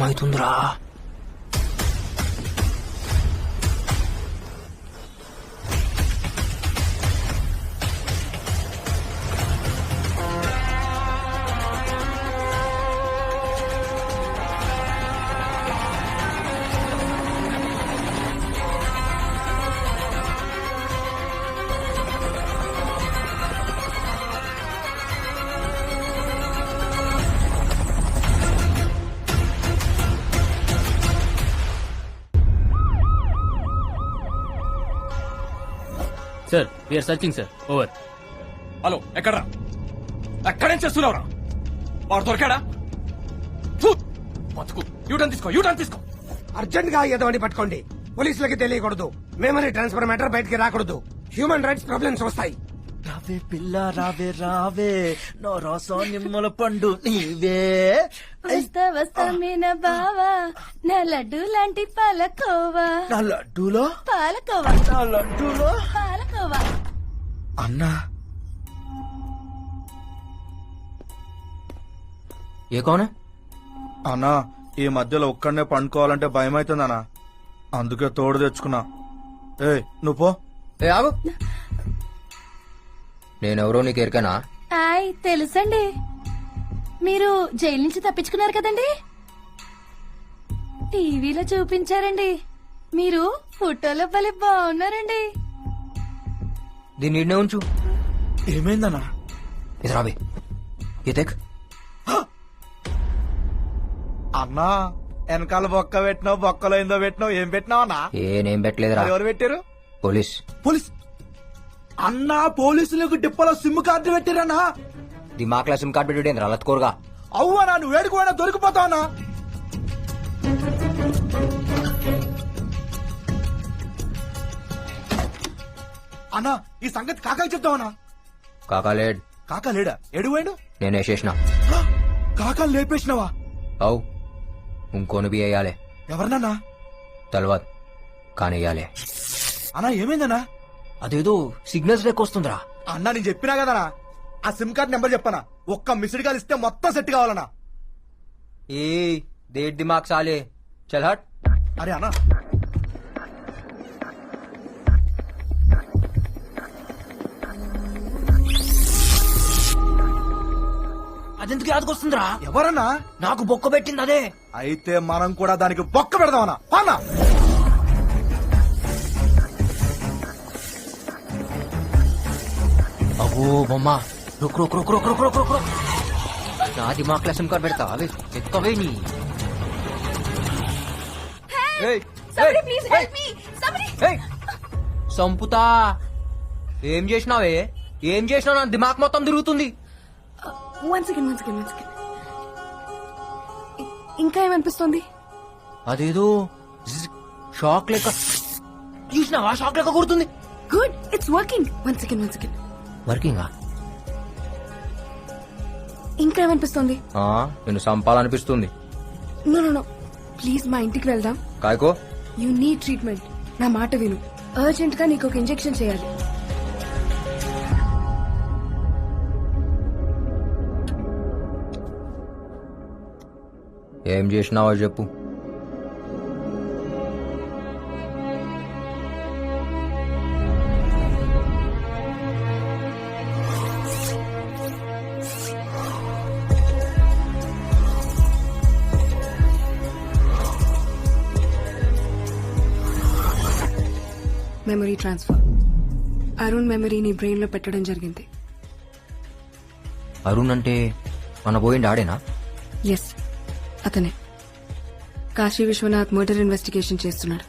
mai tundra. We are searching sir over hello ఎక్కడ్రా? ఎక్కడేం చేస్తున్నావురా? వాడు దొరికాడా! బతుకు. యూటర్న్ తీసుకో యూటర్న్ తీసుకో. అర్జెంట్గా ఎదవని పట్టుకోండి. పోలీసులకి తెలియకూడదు. మెమరీ ట్రాన్స్ఫర్ మ్యాటర్ బయటికి రాకూడదు. హ్యూమన్ రైట్స్ ప్రాబ్లమ్స్ వస్తాయి. రావే పిల్ల రావే రావే. నో రాసా నిమ్మల పండు నీవే. వస్తా వస్తా మీన బావా. నా లడ్డు లాంటి పాలకోవా. నా లడ్డూలో? పాలకోవా. నా లడ్డూలో? పాలకోవా. అన్నా. ఏ కౌన్? అన్నా ఈ మధ్యలో ఒక్కడనే పండుకోవాలంటే భయం అవుతుందన్నా అందుకే తోడు తెచ్చుకున్నా. ఏ నువ్వు పో. ఏ ఆగు. నేనెవరో నీకు ఎరికనా? ఆయ్ తెలుసండి. మీరు జైలు నుంచి తప్పించుకున్నారు కదండి? టీవీలో చూపించారండి. మీరు ఫోటోలో భలే బాగున్నారండి. దీన్ని ఈడనే ఉంచు. ఏమైందన్నా? ఇది రాబే అన్నా వెనకాల బొక్క పెట్టినావు బొక్కలో ఏందో పెట్టినావు ఏం పెట్టినావు అన్నా? ఏ నేం పెట్టలేదురా. ఎవరు పెట్టారు పోలీస్. పోలీస్. అన్నా పోలీసులకు డిప్పలో సిమ్ కార్డు పెట్టిరన్నా? దిమాక్లా సిమ్ కార్డ్ పెట్టుడేంద్రా లత్కోరుగా? అవ్వనా నువ్వు వేడుకోవడా దొరికిపోతావనా అన్నా. ఈ సంగతి కాకాకి చెప్తావనా కాకాలేడ్ కాకా లేడా. ఎడువేడు నేను వేసేసిన. కాకా లేపేసినావా? అవు ఇంకోని బి వేయాలి. ఎవరినన్నా? తలవాత్ కానీ వేయాలి అన్నా ఏమైందన్నా? అదేదో సిగ్నల్స్ లెక్క వస్తుందిరా. అన్నా నేను చెప్పినా కదనా ఆ సిమ్ కార్డ్ నెంబర్ చెప్పనా? ఒక్క మిస్డ్ కాల్ ఇస్తే మొత్తం సెట్ కావాలన్నా. ఏ దేట్ దిమాగ్ సాలే. చల్ హట్. అరే అన్నా. అదెందుకు యాదకొస్తుందిరా ఎవరన్నా? నాకు బొక్క పెట్టింది అదే. అయితే మనం కూడా దానికి బొక్క పెడదామన్నా. అన్నా. అబ్బో బొమ్మ. రుక్ రుక్ రుక్ రుక్ రుక్ రుక్ రుక్ రుక్. నా దిమాగ్ సిమ్ కార్డ్ పెడతా అవి ఎక్కవే నీ. సంపుతా. ఏం చేసినావే? ఏం చేసినావు? నా దిమాగ్ మొత్తం తిరుగుతుంది. ఇంకా ఏమనిపిస్తుంది? అదేదో షాక్ లెక్క. చూసినావా? షాక్ లెక్క కొడుతుంది. Good it's working one second one second వర్కింగా? ఇంకా ఏమనిపిస్తుంది నేను సంపాలనిపిస్తుంది. నో నో నో ప్లీజ్ మా ఇంటికి వెళ్దాం. కాయకో? యూ నీడ్ ట్రీట్మెంట్ నా మాట విను. అర్జెంట్గా నీకు ఒక ఇంజెక్షన్ చేయాలి. ఏం చేసినావో చెప్పు. ట్రాన్స్ఫర్ అరుణ్ మెమరీ నీ బ్రెయిన్లో పెట్టడం జరిగింది. అరుణ్ అంటే మన పోయిండి ఆడేనా? ఎస్ అతనే. కాశీ విశ్వనాథ్ మర్డర్ ఇన్వెస్టిగేషన్ చేస్తున్నాడు.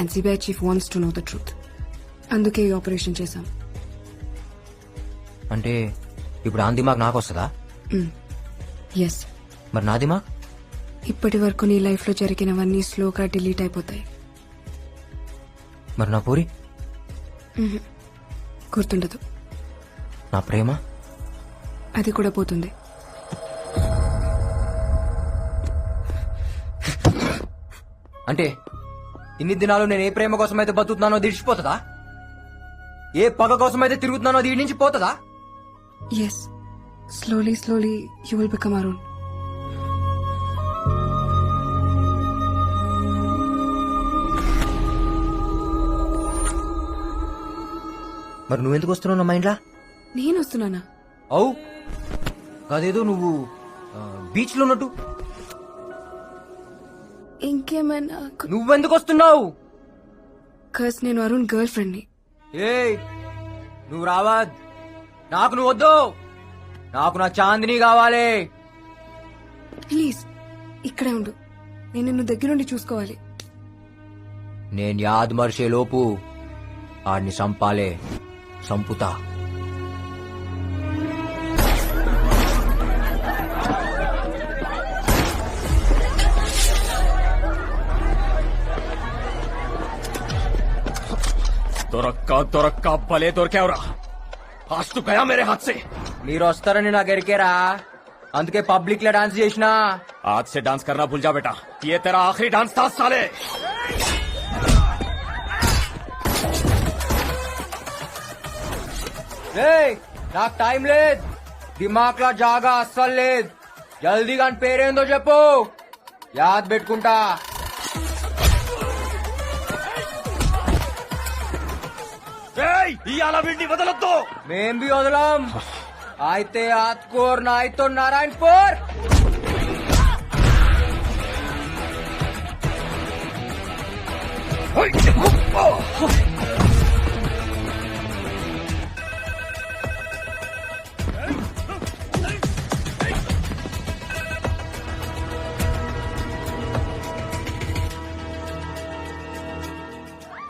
And CBI chief wants to know the truth అందుకే ఈ ఆపరేషన్ చేశాం. అంటే ఇప్పుడు ఆ దిమాగ్ నాకు వస్తుందా? ఎస్ మరి నా దిమాగ్ ఇప్పటి వరకు నీ లైఫ్లో జరిగినవన్నీ స్లోగా డిలీట్ అయిపోతాయి. మరి నా పూరి? గుర్తుండదు. నా ప్రేమ? అది కూడా పోతుంది. అంటే ఇన్ని దినాలు నేను ఏ ప్రేమ కోసం అయితే బతుకుతున్నానో దిడిచిపోతుందా ఏ పగ కోసం అయితే తిరుగుతున్నానో దీడి నుంచి పోతుందా yes slowly slowly you will become Arun మరి నువ్వెందుకు వస్తున్నావు నా మైండ్లా? నేను వస్తున్నానా? అవు అదేదో నువ్వు బీచ్లో ఉన్నట్టు. ఇంకేమైనా నువ్వెందుకు వస్తున్నావు? కస్ నేను అరుణ్ గర్ల్ ఫ్రెండ్ని ఏయ్! నువ్వు రావద్ నాకు నువ్వు వద్దు! నాకు నా చాందిని కావాలి! ప్లీజ్ ఇక్కడే ఉండు. నేను నిన్ను దగ్గరుండి చూసుకోవాలి. నేను యాద్ మర్చే లోపు ఆడిని సంపాలే సంపుతా దొరక్క దొరక్క భలే దొరికావురా. ఆస్తు గయా మేరే హాత్ సే మీరు వస్తారని నాకు ఎరికేరా అందుకే పబ్లిక్లో డాన్స్ చేసిన. హాత్ సే డాన్స్ కర్నా భుల్ జా బేటా ఏ తెరా ఆఖరి డాన్స్ తా సాలే నాకు టైం లేదు. దిమాక్ లా జాగా అస్సలు లేదు. జల్దీ గాని పేరేందో చెప్పు. యాద్ పెట్టుకుంటా. వదలొద్దు. మేం బి వదలం. అయితే ఆత్కోర్ నాయ్తో నారాయణపూర్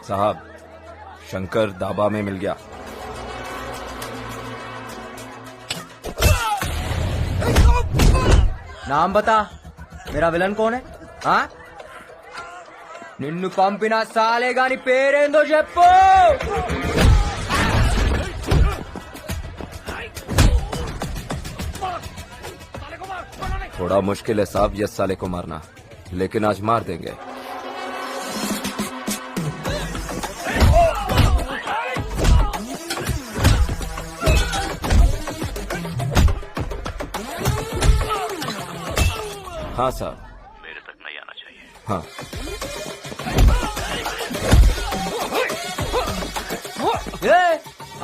साहब शंकर दाबा में मिल गया నామ్ బతా మేరా విలన్ కోన్ హై ఆ? నిన్ను పంపిన సాలే గాని పేరేందో చెప్పు थोड़ा मुश्किल है साहब यस साले को मारना लेकिन आज मार देंगे हाँ साहब मेरे तक नहीं आना चाहिए हाँ ఏ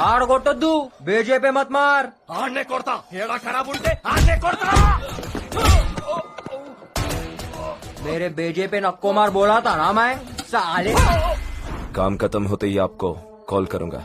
ఆడగొట్టొద్దు బేజేపీ మత్ మార్ ఆడనే కొడతా ఏడా ఖరాబ్ ఉంటే ఆడనే కొడతా मेरे बेजेपे नक्को मार बोला था ना मैं साले काम खत्म होते ही आपको कॉल करूंगा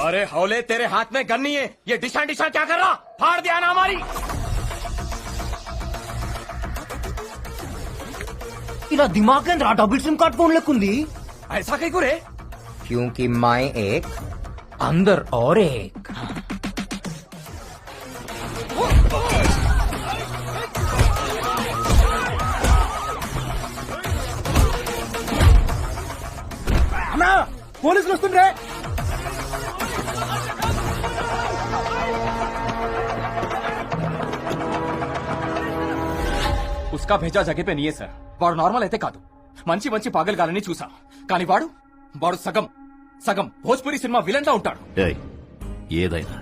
अरे हौले तेरे हाथ में गन नहीं है ये डिशा डिशा क्या कर रहा फाड़ दिया ना हमारी ఇలా దిమాగ్ కేంద్ర డబుల్ సిమ్ కార్డ్ फोन लेकुंदी ऐसा कहीं को रे क्योंकि मैं एक अंदर और एक ఉస్కా భేజా జగే పే నీయే సార్. వాడు నార్మల్ అయితే కాదు. మంచి మంచి పాగలగాలని చూసా. కానీ వాడు వాడు సగం సగం భోజ్పురి సినిమా విలన్ లా ఉంటాడు. ఏయ్ ఏదైనా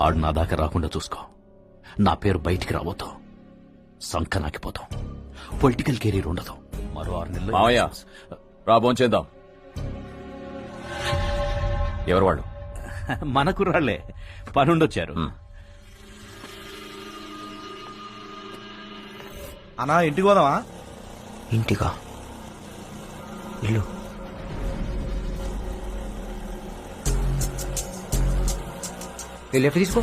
ఆడు నా దాకా రాకుండా చూసుకో. నా పేరు బయటికి రాబోతాం సంకనాకిపోతాం. పొలిటికల్ కెరీర్ ఉండదు. మరో ఆరు నెలలు మావయ్య రాబోన్ చేద్దాం. ఎవరు వాళ్ళు? మన కుర్రాళ్ళే పనుండొచ్చారు. అన్నా ఇంటికి పోదామా? ఇంటికా? ఇల్లు లెఫ్ట్ తీసుకో.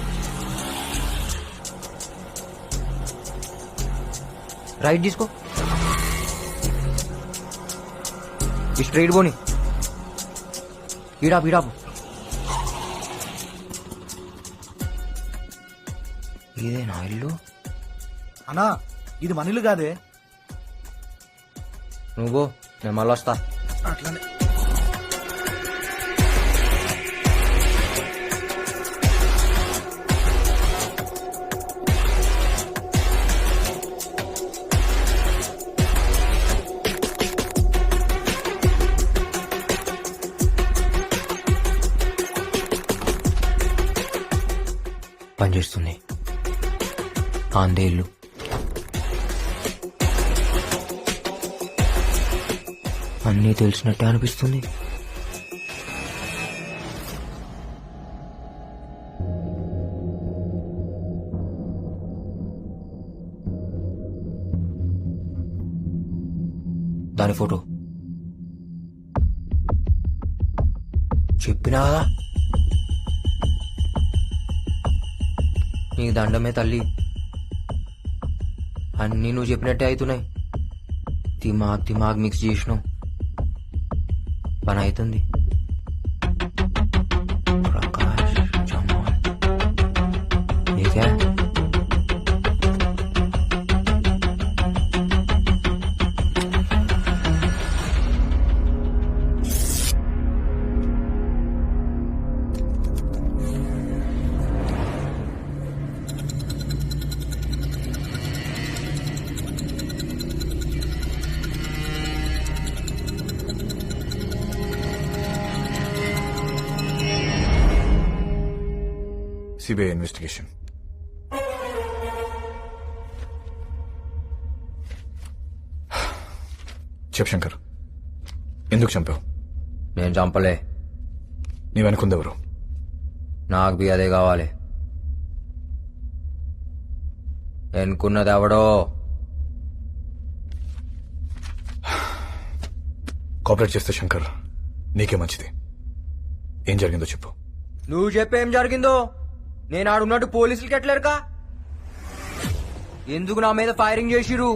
రైట్ తీసుకో. ఈ స్ట్రైట్ పోని. ఈడాపు ఈడాపు. ఇదేనా ఇల్లు? అన్నా ఇది మన ఇల్లు కాదే. నువ్వు నేను మళ్ళీ వస్తా. అట్లనే. పనిచేస్తుంది ఆందే అన్నీ తెలిసినట్టే అనిపిస్తుంది. దాని ఫోటో. చెప్పినా కదా? దండమే తల్లి. అన్నీ నువ్వు చెప్పినట్టే అవుతున్నాయి. తిమాగ్ తిమాగ్ మిక్స్ చేసినావు. పని అవుతుంది ప్రకాష్ జమాల్ సిబిఐ ఇన్వెస్టిగేషన్ చెప్ శంకర్ ఎందుకు చంపావు నేను చంపలే నీ వెనుకుందెవరు నాకు బి అదే కావాలి ఎన్నుకున్నది ఎవడో కోఆపరేట్ చేస్తే శంకర్ నీకే మంచిది ఏం జరిగిందో చెప్పు నువ్వు చెప్పేం జరిగిందో నేను ఆడున్నట్టు పోలీసులకి ఎట్లేరుకా ఎందుకు నా మీద ఫైరింగ్ చేసిరు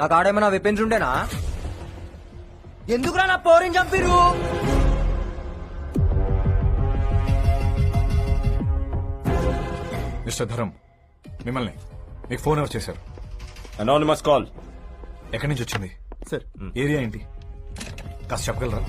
నాకు ఆడేమైనా వెపన్స్ ఉండేనా ఎందుకురా నా పోరిని చంపిరు మిస్టర్ ధరం మిమ్మల్ని మీకు ఫోన్ ఎవరు చేశారు? అనానిమస్ కాల్ ఎక్కడి నుంచి వచ్చింది? సార్ ఏరియా ఏంటి? కాస్త చెప్పగలరా?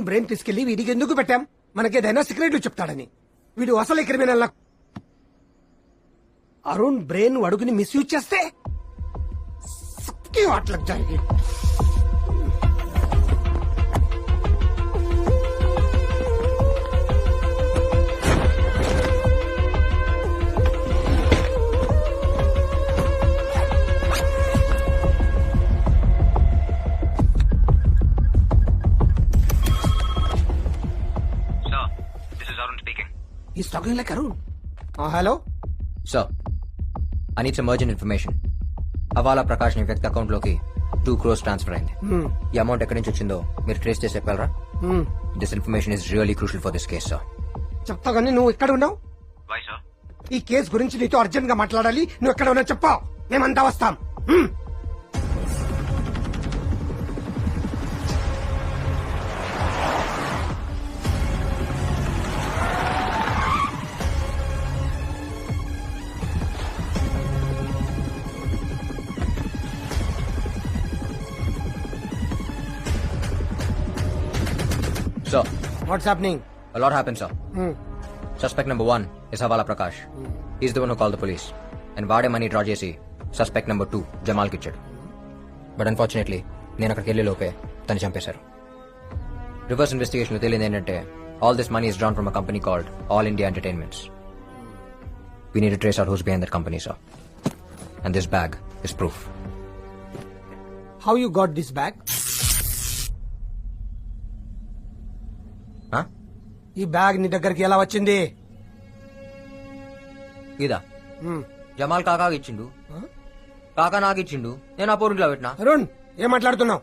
మనం బ్రెయిన్ తీసుకెళ్ళి వీడికి ఎందుకు పెట్టాం? మనకేదైనా సీక్రెట్లు చెప్తాడని. వీడు అసలు క్రిమినల్ అరుణ్ బ్రెయిన్ అడుగుని మిస్యూజ్ చేస్తే సబ్కి జరిగింది జరిగి is talking like Arun hello sir I needs emergent information హవాలా ప్రకాష్ని వ్యక్తి అకౌంట్లోకి టూ క్రోస్ ట్రాన్స్ఫర్ అయింది. ఈ అమౌంట్ ఎక్కడి నుంచి వచ్చిందో మీరు ట్రేస్ చేసి చెప్పగలరా? This information is really crucial for this case sir చెప్తా కానీ నువ్వు ఎక్కడ ఉన్నావు? ఈ కేసు గురించి నీతో అర్జెంట్గా మాట్లాడాలి. నువ్వు ఎక్కడ ఉన్నావు చెప్పావు మేమంతా వస్తాం. What's happening A lot happened, sir. Suspect number one is Havala Prakash. He's the one who called the police. And వాడే మనీ డ్రా చేసి సస్పెక్ట్ నెంబర్ టూ జమాల్కి ఇచ్చాడు. బట్ అన్ఫార్చునేట్లీ నేను అక్కడికి వెళ్ళే లోపే తను చంపేశారు. రివర్స్ ఇన్వెస్టిగేషన్లో తేలింది ఏంటంటే all this money is drawn from a company called all India entertainments we need trace out who's behind that company sir and this bag is proof how you got this bag ఈ bag నీ దగ్గరికి ఎలా వచ్చింది ఇదా జమాల్ కాకాకి ఇచ్చిండు కాకా నాకు ఇచ్చిండు నేను ఆ పోరింట్లో పెట్టినా అరుణ్ ఏం మాట్లాడుతున్నావు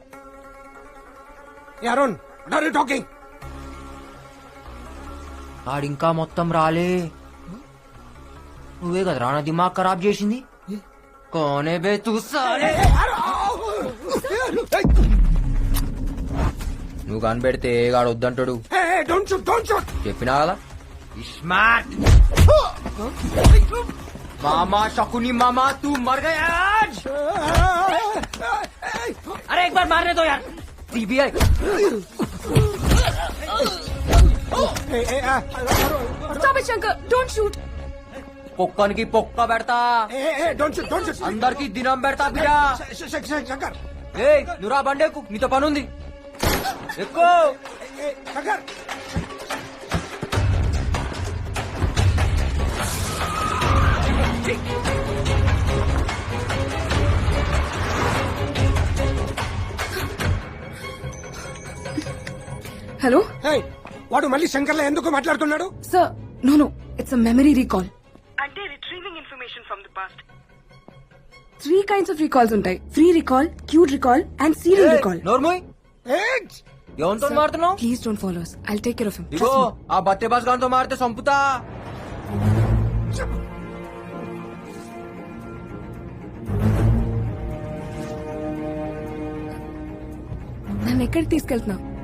ఏ అరుణ్ ఆర్ యూ టాకింగ్ ఆడింకా మొత్తం రాలే నువ్వే కదా రానా దిమాగ్ ఖరాబ్ చేసింది కోనే బే తూ సాలే నువ్వు కనిపెడితే గాడు వద్దంటాడు డోంట్ షూట్ డోంట్ షూట్ చెప్పినా కదా ఇస్మార్ట్ मामा शकुनी मामा तू मर गया आज अरे एक बार मारने दो यार CBI Stop it, Shankar! Don't shoot! పొక్కనికి పొక్క పెడతా డోంట్ షూట్ డోంట్ షూట్ అందరికి దినం పెడతా బిడ్డ శంకర్ ఏ నురా బండేకు నీతో పనుంది ఎక్కువ Hey, వాడు మళ్ళీ శంకర్లో ఎందుకు మాట్లాడుతున్నాడు Sir, no, no. It's a memory recall. అంటే retrieving information from the past Three kinds of recalls ఉంటాయి. Free recall, cute recall, and serial recall. నోర్మోయ్ Hey, ఎవరితో మారుతున్నావు Please don't follow us. I'll take care of him. ఇగో. ఆ బత్తే boss గారితో మారితే సంపుతా నన్ను ఎక్కడికి తీసుకెళ్తున్నావు?